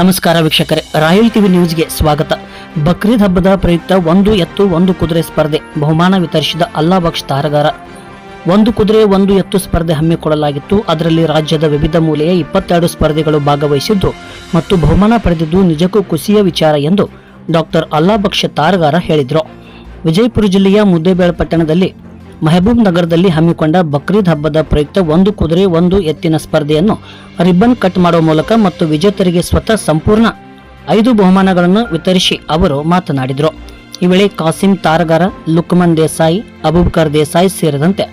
ನಮಸ್ಕಾರ ವೀಕ್ಷಕರೇ royal TV ನ್ಯೂಸ್ಗೆ ಸ್ವಾಗತ. ಬಕ್ರೀದ್ ಹಬ್ಬದ ಪ್ರಯುಕ್ತ ಒಂದು ಎತ್ತು, ಒಂದು ಕುದುರೆ ಸ್ಪರ್ಧೆ ಬಹುಮಾನ ವಿತರಿಸಿದ ಅಲ್ಲಾ ಬಕ್ಷ್ ತಾರಗಾರ. ಒಂದು ಕುದುರೆ, ಒಂದು ಎತ್ತು ಸ್ಪರ್ಧೆ ಹಮ್ಮಿಕೊಳ್ಳಲಾಗಿತ್ತು. ಅದರಲ್ಲಿ ರಾಜ್ಯದ ವಿವಿಧ ಮೂಲೆಯ ಇಪ್ಪತ್ತೆರಡು ಸ್ಪರ್ಧೆಗಳು ಭಾಗವಹಿಸಿದ್ದು ಮತ್ತು ಬಹುಮಾನ ಪಡೆದಿದ್ದು ನಿಜಕ್ಕೂ ಖುಷಿಯ ವಿಚಾರ ಎಂದು ಡಾಕ್ಟರ್ ಅಲ್ಲಾ ಬಕ್ಷ ತಾರಗಾರ ಹೇಳಿದರು. ವಿಜಯಪುರ ಜಿಲ್ಲೆಯ ಮುದ್ದೇಬೇಳ ಪಟ್ಟಣದಲ್ಲಿ ಮೆಹಬೂಬ್ ನಗರದಲ್ಲಿ ಹಮ್ಮಿಕೊಂಡ ಬಕ್ರೀದ್ ಹಬ್ಬದ ಪ್ರಯುಕ್ತ ಒಂದು ಕುದುರೆ, ಒಂದು ಎತ್ತಿನ ಸ್ಪರ್ಧೆಯನ್ನು ರಿಬ್ಬನ್ ಕಟ್ ಮಾಡುವ ಮೂಲಕ ಮತ್ತು ವಿಜೇತರಿಗೆ ಸ್ವತಃ ಸಂಪೂರ್ಣ ಐದು ಬಹುಮಾನಗಳನ್ನು ವಿತರಿಸಿ ಅವರು ಮಾತನಾಡಿದರು. ಈ ವೇಳೆ ಕಾಸಿಂ ತಾರಗಾರ ಲುಕ್ಮನ್ ದೇಸಾಯಿ, ಅಬೂಬ್ಕರ್ ದೇಸಾಯಿ ಸೇರಿದಂತೆ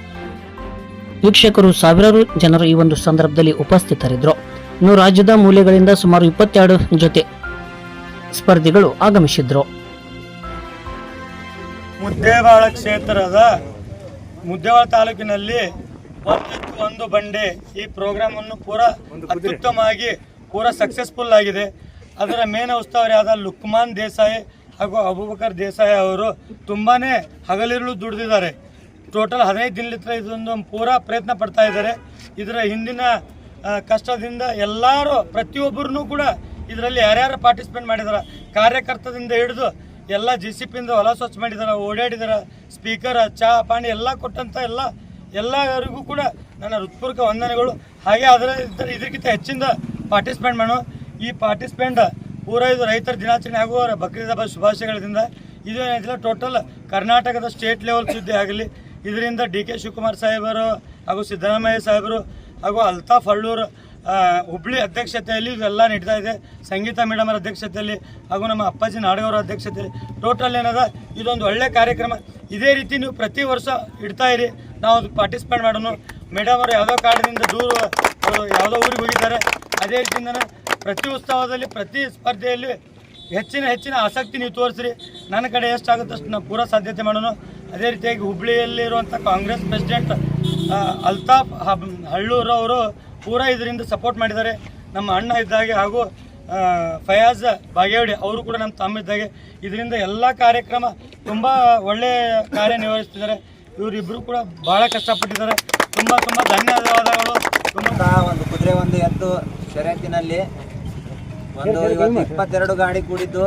ವೀಕ್ಷಕರು ಸಾವಿರಾರು ಜನರು ಈ ಒಂದು ಸಂದರ್ಭದಲ್ಲಿ ಉಪಸ್ಥಿತರಿದ್ದರು. ಇನ್ನು ರಾಜ್ಯದ ಮೂಲೆಗಳಿಂದ ಸುಮಾರು ಇಪ್ಪತ್ತೆರಡು ಜೊತೆ ಸ್ಪರ್ಧಿಗಳು ಆಗಮಿಸಿದ್ರು ಮುದ್ದೇವಾಳ ಕ್ಷೇತ್ರದ ಮುದ್ದೇವಾಳ ತಾಲೂಕಿನಲ್ಲಿ ಒಂದಕ್ಕೆ ಒಂದು ಬಂಡೆ ಈ ಪ್ರೋಗ್ರಾಮ್ ಅನ್ನು ಪೂರ ಅತ್ಯುತ್ತಮವಾಗಿ ಪೂರ ಸಕ್ಸಸ್ಫುಲ್ ಆಗಿದೆ. ಅದರ ಮೇನ್ ಉಸ್ತುವಾರಿಯಾದ ಲುಕ್ಮಾನ್ ದೇಸಾಯಿ ಹಾಗೂ ಅಬೂಬಕರ್ ದೇಸಾಯಿ ಅವರು ತುಂಬಾನೇ ಹಗಲಿರುಳು ದುಡಿದಿದ್ದಾರೆ. ಟೋಟಲ್ ಹದಿನೈದು ದಿನಲಿತ್ರ ಇದೊಂದು ಪೂರಾ ಪ್ರಯತ್ನ ಪಡ್ತಾ ಇದ್ದಾರೆ. ಇದರ ಹಿಂದಿನ ಕಷ್ಟದಿಂದ ಎಲ್ಲರೂ ಪ್ರತಿಯೊಬ್ಬರೂ ಕೂಡ ಇದರಲ್ಲಿ ಯಾರ್ಯಾರು ಪಾರ್ಟಿಸಿಪೇಟ್ ಮಾಡಿದ್ದಾರೆ ಕಾರ್ಯಕರ್ತದಿಂದ ಹಿಡಿದು ಎಲ್ಲ ಜಿ ಸಿ ಪಿಯಿಂದ ಹೊಲ ಸ್ವಚ್ಛ ಮಾಡಿದಾರೆ ಓಡಾಡಿದಾರೆ ಸ್ಪೀಕರ್ ಚಹಾ ಪಾಣಿ ಎಲ್ಲ ಕೊಟ್ಟಂಥ ಎಲ್ಲ ಎಲ್ಲರಿಗೂ ಕೂಡ ನನ್ನ ಹೃತ್ಪೂರ್ವಕ ವಂದನೆಗಳು. ಹಾಗೆ ಅದರ ಇದಕ್ಕಿಂತ ಹೆಚ್ಚಿಂದ ಪಾರ್ಟಿಸಿಪೇಟ್ ಮಾಡೋ ಈ ಪಾರ್ಟಿಸಿಪೇಂಟ್ ಪೂರೈದು ರೈತರ ದಿನಾಚರಣೆ ಹಾಗೂ ಬಕ್ರೀದ್ ಹಬ್ಬ ಶುಭಾಶಯಗಳಿಂದ ಇದು ಏನಾಯ್ತಿಲ್ಲ ಟೋಟಲ್ ಕರ್ನಾಟಕದ ಸ್ಟೇಟ್ ಲೆವೆಲ್ ಸುದ್ದಿ ಆಗಲಿ. ಇದರಿಂದ ಡಿ ಕೆ ಶಿವಕುಮಾರ್ ಸಾಹೇಬರು ಹಾಗೂ ಸಿದ್ದರಾಮಯ್ಯ ಸಾಹೇಬರು ಹಾಗೂ ಅಲ್ತಾಫ್ ಹಳ್ಳೂರ್ ಆ, ಹುಬ್ಳಿ ಅಧ್ಯಕ್ಷತೆಯಲ್ಲಿ ಇವೆಲ್ಲ ನಡೀತಾ ಇದೆ. ಸಂಗೀತ ಮೇಡಮರ ಅಧ್ಯಕ್ಷತೆಯಲ್ಲಿ ಹಾಗೂ ನಮ್ಮ ಅಪ್ಪಾಜಿ ನಾಡಗೌರ ಅಧ್ಯಕ್ಷತೆಯಲ್ಲಿ ಟೋಟಲ್ ಏನದ ಇದೊಂದು ಒಳ್ಳೆ ಕಾರ್ಯಕ್ರಮ. ಇದೇ ರೀತಿ ನೀವು ಪ್ರತಿ ವರ್ಷ ಇಡ್ತಾ ಇರಿ. ನಾವು ಅದು ಪಾರ್ಟಿಸಿಪೇಟ್ ಮಾಡೋಣ. ಮೇಡಮ್ ಅವರು ಯಾವುದೋ ಕಾರಣದಿಂದ ದೂರ ಯಾವುದೋ ಊರಿಗೆ ಹೋಗಿದ್ದಾರೆ. ಅದೇ ರೀತಿಯಿಂದ ಪ್ರತಿ ಉತ್ಸವದಲ್ಲಿ, ಪ್ರತಿ ಸ್ಪರ್ಧೆಯಲ್ಲಿ ಹೆಚ್ಚಿನ ಹೆಚ್ಚಿನ ಆಸಕ್ತಿ ನೀವು ತೋರಿಸ್ರಿ. ನನ್ನ ಕಡೆ ಎಷ್ಟಾಗುತ್ತೆ ಅಷ್ಟು ನಾವು ಪೂರಾ ಸಾಧ್ಯತೆ ಮಾಡೋಣ. ಅದೇ ರೀತಿಯಾಗಿ ಹುಬ್ಳಿಯಲ್ಲಿರುವಂಥ ಕಾಂಗ್ರೆಸ್ ಪ್ರೆಸಿಡೆಂಟ್ ಅಲ್ತಾಫ್ ಹಬ್, ಹಳ್ಳೂರು ಅವರು ಪೂರ ಇದರಿಂದ ಸಪೋರ್ಟ್ ಮಾಡಿದ್ದಾರೆ. ನಮ್ಮ ಅಣ್ಣ ಇದ್ದಾಗೆ ಹಾಗೂ ಫಯಾಜ್ ಬಾಗೇವಡಿ ಅವರು ಕೂಡ ನಮ್ಮ ತಮ್ಮ ಇದ್ದಾಗೆ ಇದರಿಂದ ಎಲ್ಲ ಕಾರ್ಯಕ್ರಮ ತುಂಬ ಒಳ್ಳೆಯ ಕಾರ್ಯನಿರ್ವಹಿಸ್ತಿದ್ದಾರೆ ಇವರಿಬ್ಬರು ಕೂಡ ಭಾಳ ಕಷ್ಟಪಟ್ಟಿದ್ದಾರೆ. ತುಂಬ ತುಂಬ ಧನ್ಯವಾದಗಳು. ತುಂಬ ಒಂದು ಕುದುರೆ ಒಂದು ಎತ್ತು ಷರತ್ತಿನಲ್ಲಿ ಒಂದು ಇವತ್ತು ಇಪ್ಪತ್ತೆರಡು ಗಾಡಿ ಕೂಡಿದ್ದು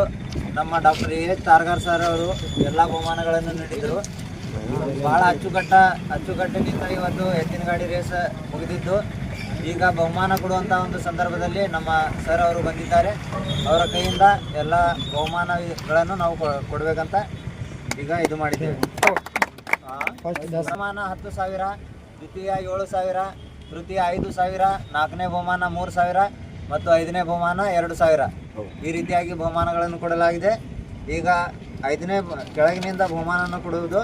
ನಮ್ಮ doctor A H Targar sir ಅವರು ಎಲ್ಲ ಬಹುಮಾನಗಳನ್ನು ನೀಡಿದರು. ಭಾಳ ಅಚ್ಚುಕಟ್ಟ ಅಚ್ಚುಕಟ್ಟಿನಿಂದ ಇವತ್ತು ಎತ್ತಿನ ಗಾಡಿ ರೇಸ್ ಮುಗಿದಿದ್ದು. ಈಗ ಬಹುಮಾನ ಕೊಡುವಂಥ ಒಂದು ಸಂದರ್ಭದಲ್ಲಿ ನಮ್ಮ ಸರ್ ಅವರು ಬಂದಿದ್ದಾರೆ. ಅವರ ಕೈಯಿಂದ ಎಲ್ಲ ಬಹುಮಾನಗಳನ್ನು ನಾವು ಕೊಡ್ಬೇಕಂತ ಈಗ ಇದು ಮಾಡಿದ್ದೇವೆ. ಬಹುಮಾನ ಹತ್ತು ಸಾವಿರ ದ್ವಿತೀಯ ಏಳು ಸಾವಿರ ತೃತೀಯ ಐದು ಸಾವಿರ ನಾಲ್ಕನೇ ಬಹುಮಾನ ಮೂರು ಸಾವಿರ ಮತ್ತು ಐದನೇ ಬಹುಮಾನ ಎರಡು ಸಾವಿರ. ಈ ರೀತಿಯಾಗಿ ಬಹುಮಾನಗಳನ್ನು ಕೊಡಲಾಗಿದೆ. ಈಗ ಐದನೇ ಕೆಳಗಿನಿಂದ ಬಹುಮಾನವನ್ನು ಕೊಡುವುದು.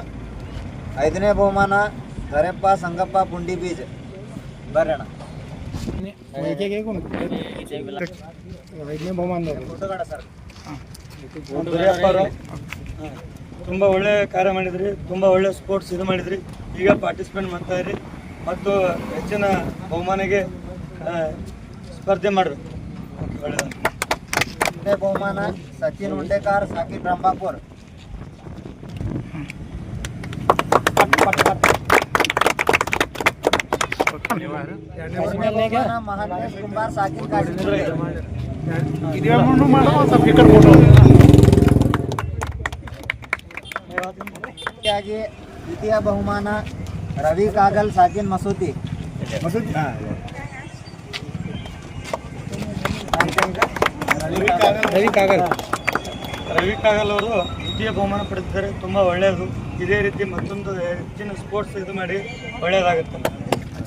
ಐದನೇ ಬಹುಮಾನ ಕರೆಪ್ಪ ಸಂಗಪ್ಪ ಪುಂಡಿ ಬೀಜ್. ಬರೋಣ ತುಂಬ ಒಳ್ಳೆ ಕಾರ್ಯ ಮಾಡಿದ್ರಿ ತುಂಬ ಒಳ್ಳೆ ಸ್ಪೋರ್ಟ್ಸ್ ಇದು ಮಾಡಿದ್ರಿ. ಈಗ ಪಾರ್ಟಿಸಿಪೇಟ್ ಮಾಡ್ತಾ ಇರಿ ಮತ್ತು ಹೆಚ್ಚಿನ ಬಹುಮಾನಿಗೆ ಸ್ಪರ್ಧೆ ಮಾಡ್ರಿ ಒಳ್ಳೆಯದು ಐದನೇ ಬಹುಮಾನ ಸಚಿನ್ ಉಂಡೇಕಾರ್ ಸಾಕಿ ರಂಭಾಪುರ್ ಐದನೇ ಬಹುಮಾನ ಮಹಾಂತೇಶ್ ಕುಂಬಾರ್ ಸಾಕಿಬ್ ಕಾಶಿ ರೀತಿಯಾಗಿ ದ್ವಿತೀಯ ಬಹುಮಾನ ರವಿ ಕಾಗಲ್ ಸಾಕಿನ್ ಮಸೂತಿ. ರವಿ ಕಾಗಲ್. ರವಿ ಕಾಗಲ್. ಅವರು ದ್ವಿತೀಯ ಬಹುಮಾನ ಪಡೆದಿದ್ದಾರೆ. ತುಂಬ ಒಳ್ಳೆಯದು. ಇದೇ ರೀತಿ ಮತ್ತೊಂದು ಹೆಚ್ಚಿನ ಸ್ಪೋರ್ಟ್ಸ್ ಇದು ಮಾಡಿ ಒಳ್ಳೆಯದಾಗುತ್ತೆ.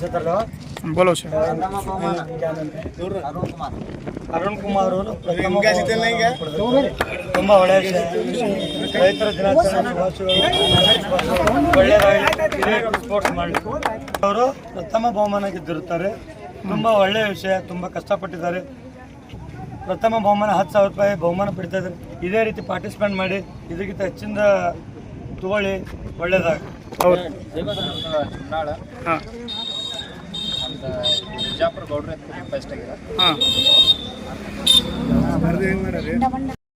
ಪ್ರಥಮ ಬಹುಮಾನ ಅರುಣ್ ಕುಮಾರ್. ಅರುಣ್ ಕುಮಾರ್ ಅವರು ಪ್ರಥಮ ಬಹುಮಾನ ಪಡೆದಿದ್ದಾರೆ. ತುಂಬಾ ಒಳ್ಳೆಯ. ರೈತರ ದಿನಾಚರಣೆ ಒಳ್ಳೆಯ ಸ್ಪೋರ್ಟ್ಸ್ ಮಾಡಲಿ. ಅವರು ಪ್ರಥಮ ಬಹುಮಾನ ಗೆದ್ದಿರುತ್ತಾರೆ. ತುಂಬಾ ಒಳ್ಳೆಯ ವಿಷಯ ತುಂಬಾ ಕಷ್ಟಪಟ್ಟಿದ್ದಾರೆ. ಪ್ರಥಮ ಬಹುಮಾನ ಹತ್ತು ಸಾವಿರ ರೂಪಾಯಿ ಬಹುಮಾನ ಪಡಿತಾ ಇದ್ದಾರೆ ಇದೇ ರೀತಿ ಪಾರ್ಟಿಸಿಪೇಟ್ ಮಾಡಿ ಇದಕ್ಕಿಂತ ಹೆಚ್ಚಿಂದ ತಗೊಳ್ಳಿ. ಒಳ್ಳೆಯದಾಗ ಬಿಜಾಪುರ ಗೌಡ್ರ ಫಸ್ಟ್ ಆಗಿದೆ